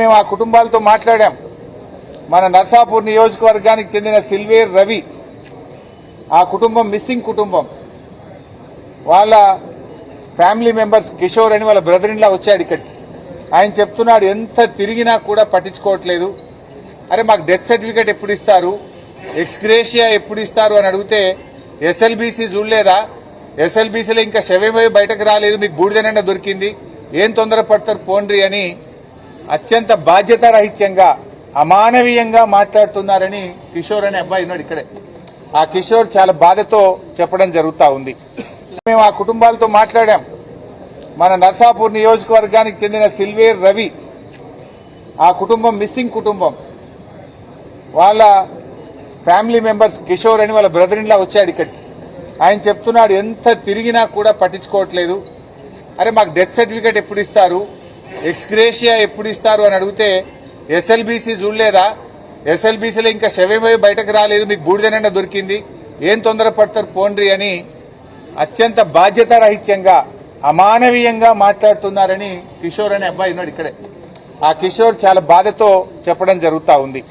మేము ఆ కుటుంబాలతో మాట్లాడాం. మన నర్సాపూర్ నియోజకవర్గానికి చెందిన సిల్వేర్ రవి ఆ కుటుంబం మిస్సింగ్ కుటుంబం. వాళ్ళ ఫ్యామిలీ మెంబర్స్ కిషోర్ అని వాళ్ళ బ్రదర్ ఇన్లా వచ్చాడు ఇక్కడికి. ఆయన చెప్తున్నాడు ఎంత తిరిగినా కూడా పట్టించుకోవట్లేదు. అరే మాకు డెత్ సర్టిఫికేట్ ఎప్పుడు ఇస్తారు? ఎక్స్గ్రేషియా ఎప్పుడు ఇస్తారు అని అడిగితే ఎస్ఎల్బీసీ చూడలేదా? ఎస్ఎల్బీసీలో ఇంకా శవమే బయటకు రాలేదు మీకు బూడిదనండ దొరికింది. ఏం తొందరపడతారు పోండ్రి అని అత్యంత బాధ్యతారహిత్యంగా అమానవీయంగా మాట్లాడుతున్నారని కిషోర్ అనే అబ్బాయి ఉన్నాడు ఇక్కడే. ఆ కిషోర్ చాలా బాధతో చెప్పడం జరుగుతూ ఉంది. మేము ఆ కుటుంబాలతో మాట్లాడాం. మన నర్సాపూర్ నియోజకవర్గానికి చెందిన సిల్వేర్ రవి ఆ కుటుంబం మిస్సింగ్ కుటుంబం. వాళ్ళ ఫ్యామిలీ మెంబర్స్ కిషోర్ అని వాళ్ళ బ్రదర్ ఇన్లా వచ్చాడు ఇక్కడికి. ఆయన చెప్తున్నాడు ఎంత తిరిగినా కూడా పట్టించుకోవట్లేదు. అరే మాకు డెత్ సర్టిఫికేట్ ఎప్పుడు ఇస్తారు? ఎక్స్గ్రేషియా ఎప్పుడు ఇస్తారు అని అడిగితే ఎస్ఎల్బీసీ చూడలేదా? ఎస్ఎల్బీసీలో ఇంకా శవమే బయటకు రాలేదు మీకు బూడిదనండ దొరికింది. ఏం తొందరపడతారు పోండ్రి అని అత్యంత బాధ్యతారహిత్యంగా అమానవీయంగా మాట్లాడుతున్నారని కిషోర్ అనే అబ్బాయి ఉన్నాడు ఇక్కడే. ఆ కిషోర్ చాలా బాధతో చెప్పడం జరుగుతూ ఉంది.